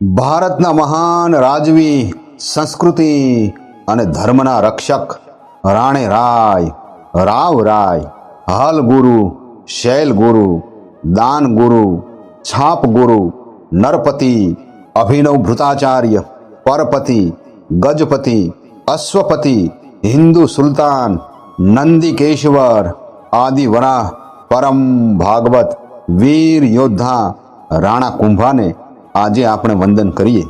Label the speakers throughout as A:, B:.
A: ભારતના મહાન રાજવી, સંસ્કૃતિ અને ધર્મના રક્ષક રાણે રાય, રાવ રાય, હલ ગુરુ, શૈલ ગુરુ, દાન ગુરુ, છાપ ગુરુ, નરપતિ, અભિનવ ભૃતાચાર્ય, પરપતિ, ગજપતિ, અશ્વપતિ, હિન્દુ સુલતાન, નંદિકેશ્વર આદિ વરાહ પરમ ભાગવત, વીર યોદ્ધા, રાણા કુંભાને આજે આપણે વંદન કરીએ.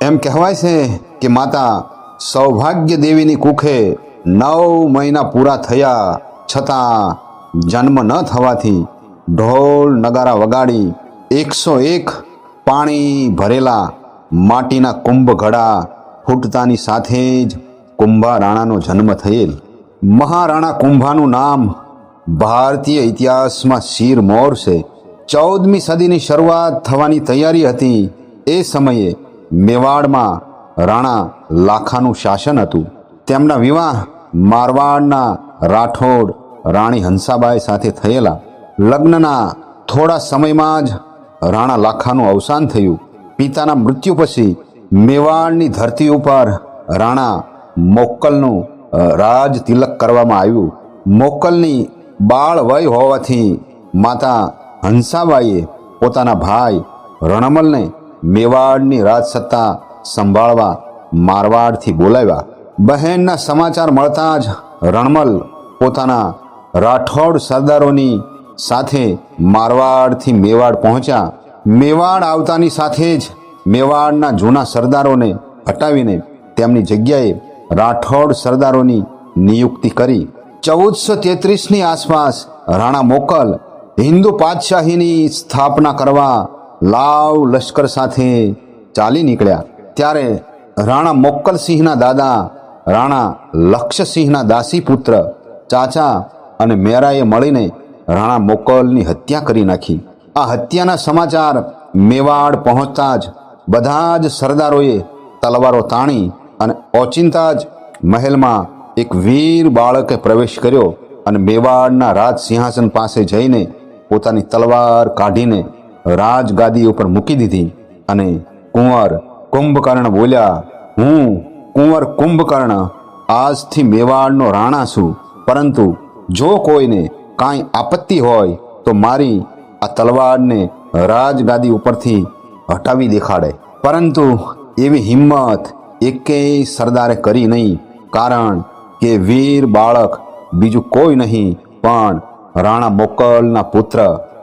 A: એમ કહેવાય છે કે માતા સૌભાગ્ય દેવીની કુખે નવ મહિના પૂરા થયા છતાં જન્મ ન થવાથી ઢોલ નગારા વગાડી એકસો એક પાણી ભરેલા માટીના કુંભ ઘડા ફૂટતાની સાથે જ કુંભા રાણાનો જન્મ થયેલ. મહારાણા કુંભાનું નામ ભારતીય ઇતિહાસમાં શીર મોર છે. ચૌદમી સદીની શરૂઆત થવાની તૈયારી હતી. એ સમયે મેવાડમાં રાણા લાખાનું શાસન હતું. તેમના વિવાહ મારવાડના રાઠોડ રાણી હંસાબાઈ સાથે થયેલા. લગ્નના થોડા સમયમાં જ રાણા લાખાનું અવસાન થયું. પિતાના મૃત્યુ પછી મેવાડની ધરતી ઉપર રાણા મોક્કલનું રાજ તિલક કરવામાં આવ્યું. મોક્કલની બાળ વય હોવાથી માતા હંસાબાઈએ પોતાના ભાઈ રણમલને મેવાડની રાજસત્તા સંભાળવા મારવાડથી બોલાવ્યા. બહેનના સમાચાર મળતા જ રણમલ પોતાના રાઠોડ સરદારોની સાથે મારવાડથી મેવાડ પહોંચ્યા. મેવાડ આવતાની સાથે જ મેવાડના જૂના સરદારોને હટાવીને તેમની જગ્યાએ રાઠોડ સરદારોની નિયુક્તિ કરી. ચૌદસો તેત્રીસની આસપાસ રાણા મોકલ હિન્દુ પાતશાહીની સ્થાપના કરવા લાવ લશ્કર સાથે ચાલી નીકળ્યા. ત્યારે રાણા મોક્કલસિંહના દાદા, રાણા લક્ષસિંહના દાસી પુત્ર ચાચા અને મેરાએ મળીને રાણા મોકલની હત્યા કરી નાખી. આ હત્યાના સમાચાર મેવાડ પહોંચતા જ બધા જ સરદારોએ તલવારો તાણી અને ઓચિંતા જ મહેલમાં એક વીર બાળકે પ્રવેશ કર્યો અને મેવાડના રાજ સિંહાસન પાસે જઈને પોતાની તલવાર કાઢીને રાજગાદી ઉપર મૂકી દીધી અને કુંવર કુંભકર્ણ બોલ્યા, હું કુંવર કુંભકર્ણ, આજથી મેવાડનો રાણા છું. પરંતુ જો કોઈને કાંઈ આપત્તિ હોય, તો મારી આ તલવારને રાજગાદી ઉપરથી હટાવી દેખાડે. પરંતુ એવી હિંમત એકેય સરદારે કરી નહીં, કારણ કે વીર બાળક બીજું કોઈ નહીં, પણ રાણા મોકલના પુત્ર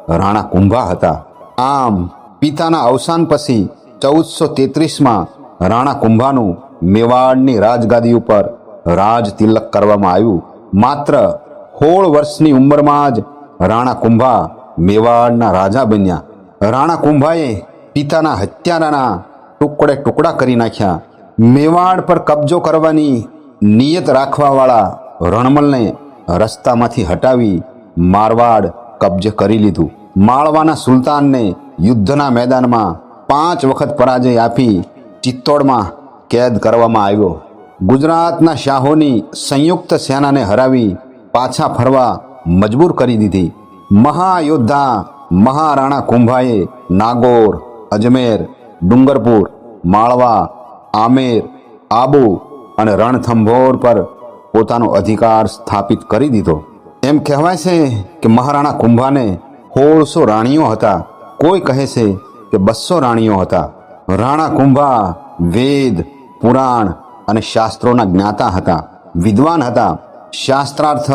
A: રાણા કુંભા હતા. આમ, પિતાના અવસાન પછી ચૌદસો તેત્રીસમાં રાણા કુંભાનું મેવાડની રાજગાદી ઉપર રાજ તિલક કરવામાં આવ્યું. માત્ર સોળ વર્ષની ઉંમરમાં જ રાણા કુંભા મેવાડના રાજા બન્યા. રાણા કુંભાએ પિતાના હત્યારાના ટુકડે ટુકડા કરી નાખ્યા. મેવાડ પર કબજો કરવાની નિયત રાખવાવાળા રણમલને રસ્તામાંથી હટાવી મારવાડ કબજે કરી લીધું. માળવાના સુલતાનને યુદ્ધના મેદાનમાં પાંચ વખત પરાજય આપી ચિત્તોડમાં કેદ કરવામાં આવ્યો. ગુજરાતના શાહોની સંયુક્ત સેનાને હરાવી પાછા ફરવા મજબૂર કરી દીધી. મહાયોદ્ધા મહારાણા કુંભાએ નાગોર, અજમેર, ડુંગરપુર, માળવા, આમેર, આબુ અને રણથંભોર પર પોતાનો અધિકાર સ્થાપિત કરી દીધો. એમ કહેવાય છે કે મહારાણા કુંભાને સોળસો રાણીઓ હતા. કોઈ કહે છે કે બસો રાણીઓ હતા. રાણા કુંભા વેદ, પુરાણ અને શાસ્ત્રોના જ્ઞાતા હતા. વિદ્વાન હતા. શાસ્ત્રાર્થ,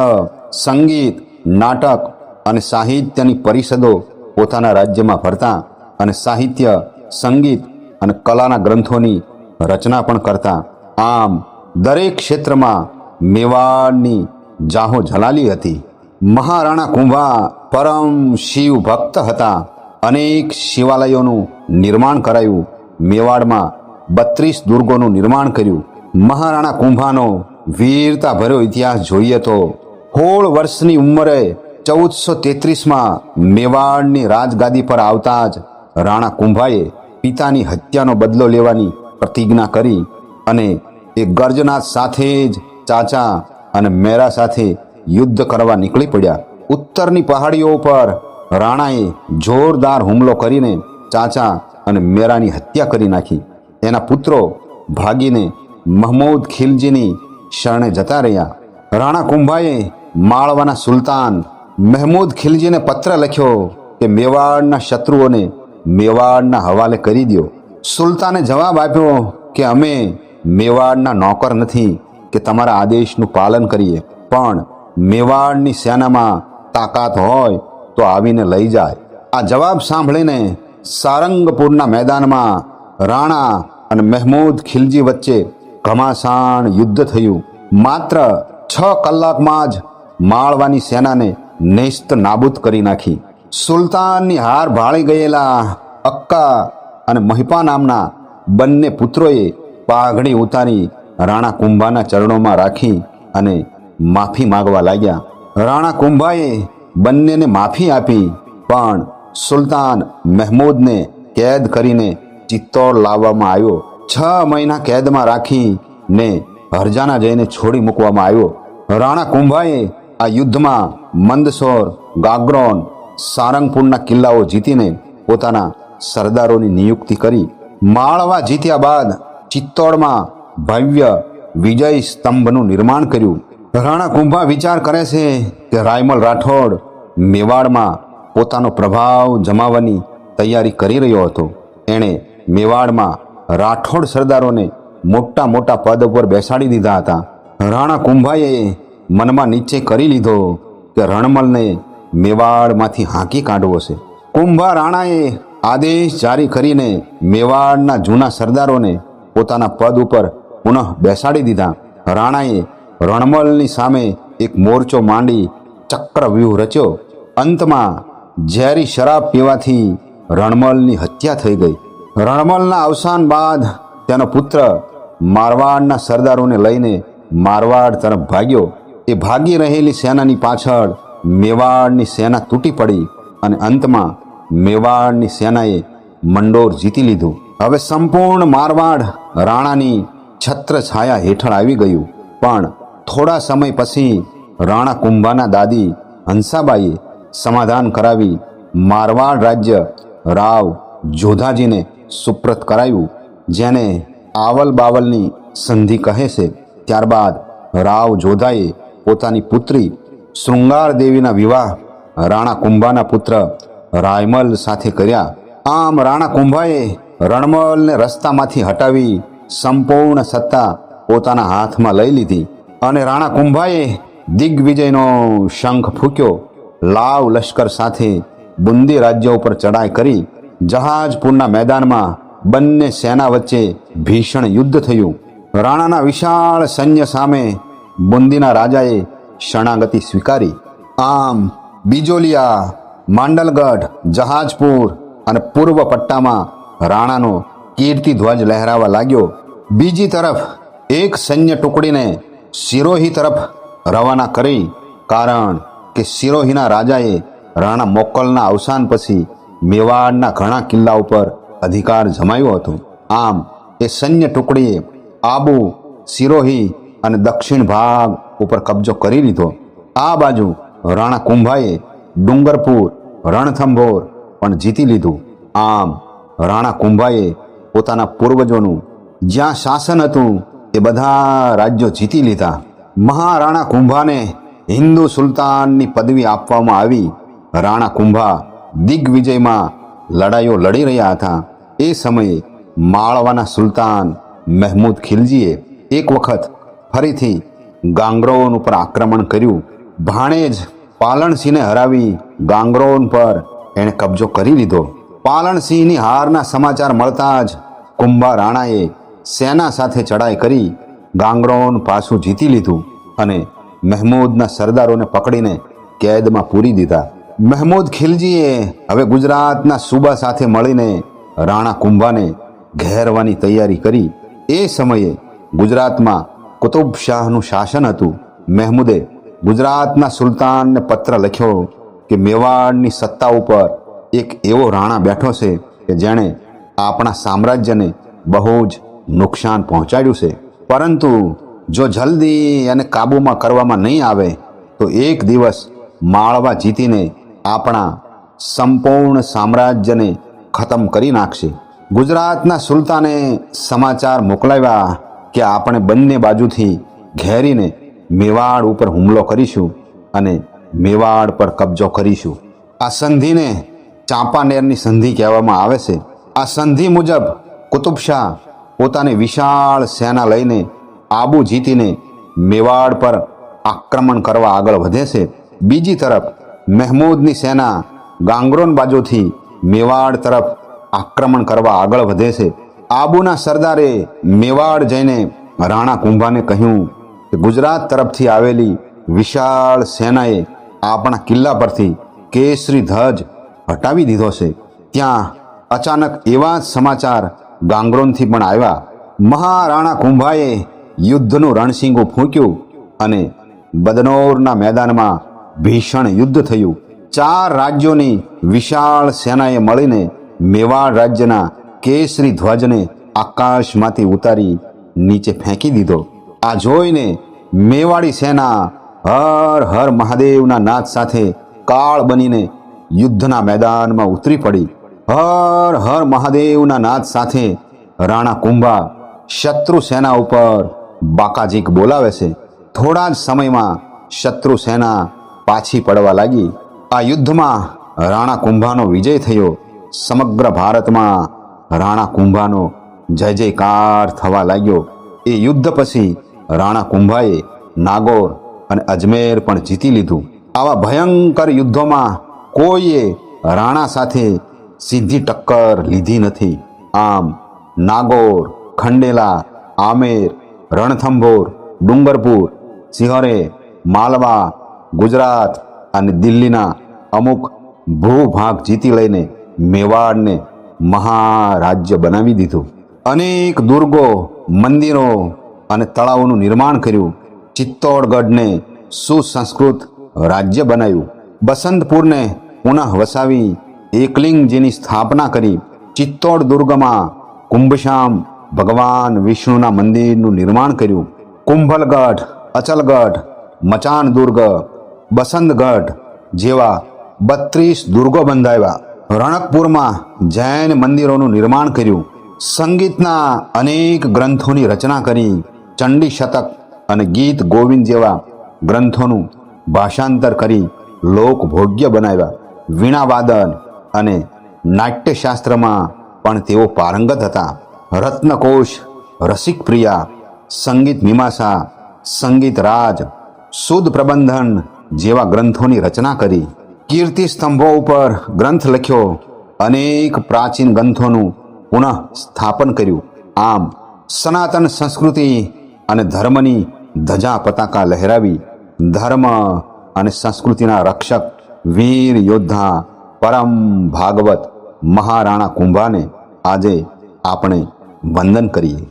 A: સંગીત, નાટક અને સાહિત્યની પરિષદો પોતાના રાજ્યમાં ભરતા અને સાહિત્ય, સંગીત અને કલાના ગ્રંથોની રચના પણ કરતા. આમ દરેક ક્ષેત્રમાં મેવાડની જાહો જલાલી હતી. મહારાણા કુંભા પરમ શિવ ભક્ત હતા. અનેક શિવાલયોનું નિર્માણ કરાયું. મેવાડમાં બત્રીસ દુર્ગોનું નિર્માણ કર્યું. મહારાણા કુંભાનો વીરતા ભર્યો ઇતિહાસ જોઈએ તો સોળ વર્ષની ઉંમરે ચૌદસો તેત્રીસમાં મેવાડની રાજગાદી પર આવતા જ રાણા કુંભાએ પિતાની હત્યાનો બદલો લેવાની પ્રતિજ્ઞા કરી અને એ ગર્જનાથ સાથે જ ચાચા અને મેરા સાથે યુદ્ધ કરવા નીકળી પડ્યા. ઉત્તરની પહાડીઓ ઉપર રાણાએ જોરદાર હુમલો કરીને ચાચા અને મેરાની હત્યા કરી નાખી. એના પુત્રો ભાગીને મહમૂદ ખિલજીની શરણે જતા રહ્યા. રાણા કુંભાએ માળવાના સુલતાન મહેમૂદ ખિલજીને પત્ર લખ્યો કે મેવાડના શત્રુઓને મેવાડના હવાલે કરી દો સુલતાને જવાબ આપ્યો કે અમે મેવાડના નોકર નથી. કે તમારા આદેશનું પાલન કરીએ. પણ મેવાડની સેનામાં તાકાત હોય તો આવીને લઈ જાય. આ જવાબ સાંભળીને સારંગપુરના મેદાનમાં રાણા અને મહેમૂદ ખિલજી વચ્ચે ઘમાસાણ યુદ્ધ થયું. માત્ર છ કલાકમાં જ માળવાની સેનાને નેસ્ત નાબૂદ કરી નાખી. સુલતાનની હાર ભાળી ગયેલા અક્કા અને મહિપા નામના બંને પુત્રોએ પાઘડી ઉતારી રાણા કુંભાના ચરણોમાં રાખી અને માફી માગવા લાગ્યા. રાણા કુંભાએ બંનેને માફી આપી, પણ સુલતાન મહેમૂદને કેદ કરીને ચિત્તોડ લાવવામાં આવ્યો. છ મહિના કેદમાં રાખી ને હરજાના જઈને છોડી મૂકવામાં આવ્યો. રાણા કુંભાએ આ યુદ્ધમાં મંદસોર, ગાગ્રોન, સારંગપુરના કિલ્લાઓ જીતીને પોતાના સરદારોની નિયુક્તિ કરી. માળવા જીત્યા બાદ ચિત્તોડમાં ભવ્ય વિજય સ્તંભનું નિર્માણ કર્યું. રાણા કુંભા વિચાર કરે છે કે રાયમલ રાઠોડ મેવાડમાં પોતાનો પ્રભાવ જમાવવાની તૈયારી કરી રહ્યો હતો. એણે મેવાડમાં રાઠોડ સરદારોને મોટા મોટા પદ ઉપર બેસાડી દીધા હતા. રાણા કુંભાએ મનમાં નીચે કરી લીધો કે રણમલને મેવાડમાંથી હાંકી કાઢવો છે. કુંભા રાણાએ આદેશ જારી કરીને મેવાડના જૂના સરદારોને પોતાના પદ ઉપર પુનઃ બેસાડી દીધા. રાણાએ રણમલની સામે એક મોરચો માંડી ચક્રવ્યૂહ રચ્યો. અંતમાં ઝેરી શરાબ પીવાથી રણમલની હત્યા થઈ ગઈ. રણમલના અવસાન બાદ તેનો પુત્ર મારવાડના સરદારોને લઈને મારવાડ તરફ ભાગ્યો. એ ભાગી રહેલી સેનાની પાછળ મેવાડની સેના તૂટી પડી અને અંતમાં મેવાડની સેનાએ મંડોર જીતી લીધું. હવે સંપૂર્ણ મારવાડ રાણાની છત્ર છાયા હેઠળ આવી ગયું. પણ થોડા સમય પછી રાણા કુંભાના દાદી હંસાબાઈએ સમાધાન કરાવી. મારવાડ રાજ્ય રાવ જોધાજીને સુપ્રત કરાયું, જેને આવલ બાવલની સંધિ કહે છે. ત્યારબાદ રાવ જોધાએ પોતાની પુત્રી શૃંગાર દેવીના વિવાહ રાણા કુંભાના પુત્ર રાયમલ સાથે કર્યા. આમ રાણા કુંભાએ રણમલને રસ્તામાંથી હટાવી સંપૂર્ણ સત્તા પોતાના હાથમાં લઈ લીધી અને રાણા કુંભાએ દિગ્વિજયનો શંખ ફૂક્યો. લાવ લશ્કર સાથે બુંદી રાજ્ય ઉપર ચડાઈ કરી જહાજપુરના મેદાનમાં બંને સેના વચ્ચે ભીષણ યુદ્ધ થયું. રાણાના વિશાળ સૈન્ય સામે બુંદીના રાજાએ શરણાગતિ સ્વીકારી. આમ બીજોલિયા, માંડલગઢ, જહાજપુર અને પૂર્વ પટ્ટામાં રાણાનો કીર્તિ ધ્વજ લહેરાવા લાગ્યો. બીજી તરફ એક સૈન્ય ટુકડીને સિરોહી તરફ રવાના કરી, કારણ કે સિરોહીના રાજાએ રાણા મોકલના અવસાન પછી મેવાડના ઘણા કિલ્લા ઉપર અધિકાર જમાવ્યો હતો. આમ, એ સૈન્ય ટુકડીએ આબુ સિરોહી અને દક્ષિણ ભાગ ઉપર કબજો કરી લીધો. આ બાજુ રાણા કુંભાએ ડુંગરપુર, રણથંભોર પણ જીતી લીધું. આમ, રાણા કુંભાએ પોતાના પૂર્વજોનું જ્યાં શાસન હતું એ બધા રાજ્યો જીતી લીધા. મહારાણા કુંભાને હિન્દુ સુલતાનની પદવી આપવામાં આવી. રાણા કુંભા દિગ્વિજયમાં લડાઈઓ લડી રહ્યા હતા. એ સમયે માળવાના સુલતાન મહેમૂદ ખિલજીએ એક વખત ફરીથી ગાંગરોન ઉપર આક્રમણ કર્યું. ભાણેજ પાલણસિંહને હરાવી ગાંગરોન પર એણે કબજો કરી લીધો. પાલણસિંહની હારના સમાચાર મળતા જ કુંભા રાણાએ સેના સાથે ચડાઈ કરી ગાંગરોન પાછું જીતી લીધું અને મહેમૂદના સરદારોને પકડીને કેદમાં પૂરી દીધા. મહેમૂદ ખિલજીએ હવે ગુજરાતના સૂબા સાથે મળીને રાણા કુંભાને ઘેરવાની તૈયારી કરી. એ સમયે ગુજરાતમાં કુતુબ શાહનું શાસન હતું. મહેમૂદે ગુજરાતના સુલતાનને પત્ર લખ્યો કે મેવાડની સત્તા ઉપર એક એવો રાણા બેઠો છે કે જેણે આપણા સામ્રાજ્યને બહુ જ નુકસાન પહોંચાડ્યું છે. પરંતુ જો જલ્દી એને કાબૂમાં કરવામાં નહીં આવે, તો એક દિવસ માળવા જીતીને આપણા સંપૂર્ણ સામ્રાજ્યને ખતમ કરી નાખશે. ગુજરાતના સુલતાને સમાચાર મોકલાવ્યા કે આપણે બંને બાજુથી ઘેરીને મેવાડ ઉપર હુમલો કરીશું અને મેવાડ પર કબજો કરીશું. આ સંધિને ચાંપાનેરની સંધિ કહેવામાં આવે છે. આ સંધિ મુજબ કુતુબ શાહ પોતાની વિશાળ સેના લઈને આબુ જીતીને મેવાડ પર આક્રમણ કરવા આગળ વધે છે. બીજી તરફ મહેમૂદની સેના ગાંગરોન બાજુથી મેવાડ તરફ આક્રમણ કરવા આગળ વધે છે. આબુના સરદારે મેવાડ જઈને રાણા કુંભાને કહ્યું કે ગુજરાત તરફથી આવેલી વિશાળ સેનાએ આપણા કિલ્લા પરથી કેસરી ધ્વજ હટાવી દીધો છે. ત્યાં અચાનક એવા સમાચાર ગાંગરોનથી પણ આવ્યા. મહારાણા કુંભાએ યુદ્ધનું રણસિંગું ફૂંક્યું અને બદનોરના મેદાનમાં ભીષણ યુદ્ધ થયું. ચાર રાજ્યોની વિશાળ સેનાએ મળીને મેવાડ રાજ્યના કેસરી ધ્વજને આકાશમાંથી ઉતારી નીચે ફેંકી દીધો. આ જોઈને મેવાડી સેના હર હર મહાદેવના નાદ સાથે કાળ બનીને યુદ્ધના મેદાનમાં ઉતરી પડી. હર હર મહાદેવના નાદ સાથે રાણા કુંભા શત્રુ સેના ઉપર બાકાજીક બોલાવે છે. થોડા જ સમયમાં શત્રુ સેના પાછી પડવા લાગી. આ યુદ્ધમાં રાણા કુંભાનો વિજય થયો. સમગ્ર ભારતમાં રાણા કુંભાનો જય જયકાર થવા લાગ્યો. એ યુદ્ધ પછી રાણા કુંભાએ નાગોર અને અજમેર પણ જીતી લીધું. આવા ભયંકર યુદ્ધોમાં કોઈએ રાણા સાથે સીધી ટક્કર લીધી નથી. આમ નાગોર, ખંડેલા, આમેર, રણથંભોર, ડુંગરપુર, સિંહરે, માલવા, ગુજરાત અને દિલ્હીના અમુક ભૂભાગ જીતી લઈને મેવાડને મહારાજ્ય બનાવી દીધું. અનેક દુર્ગો, મંદિરો અને તળાવોનું નિર્માણ કર્યું. ચિત્તોડગઢને સુસંસ્કૃત રાજ્ય બનાવ્યું. બસંતપુરને પુનઃ વસાવી એકલિંગજીની સ્થાપના કરી, ચિત્તોડ દુર્ગમાં કુંભશ્યામ ભગવાન વિષ્ણુના મંદિરનું નિર્માણ કર્યું. કુંભલગઢ, અચલગઢ મચાન દુર્ગ બસંતગઢ જેવા બત્રીસ દુર્ગો બંધાવ્યા. રણકપુરમાં જૈન મંદિરોનું નિર્માણ કર્યું. સંગીતના અનેક ગ્રંથોની રચના કરી. ચંડી શતક અને ગીત ગોવિંદ જેવા ગ્રંથોનું ભાષાંતર કરી લોકભોગ્ય બનાવ્યા. વીણાવાદન અને નાટ્યશાસ્ત્રમાં પણ તેઓ પારંગત હતા. રત્નકોશ રસિક પ્રિયા સંગીત મીમાંસા, સંગીત રાજ શુદ્ધ પ્રબંધન જેવા ગ્રંથોની રચના કરી. કીર્તિ સ્તંભો ઉપર ગ્રંથ લખ્યો. અનેક પ્રાચીન ગ્રંથોનું પુનઃ સ્થાપન કર્યું. આમ, સનાતન સંસ્કૃતિ અને ધર્મની ધજા પતાકા લહેરાવી ધર્મ અને સંસ્કૃતિના રક્ષક વીર યોદ્ધા પરમ ભાગવત મહારાણા કુંભાને આજે આપણે વંદન કરીએ.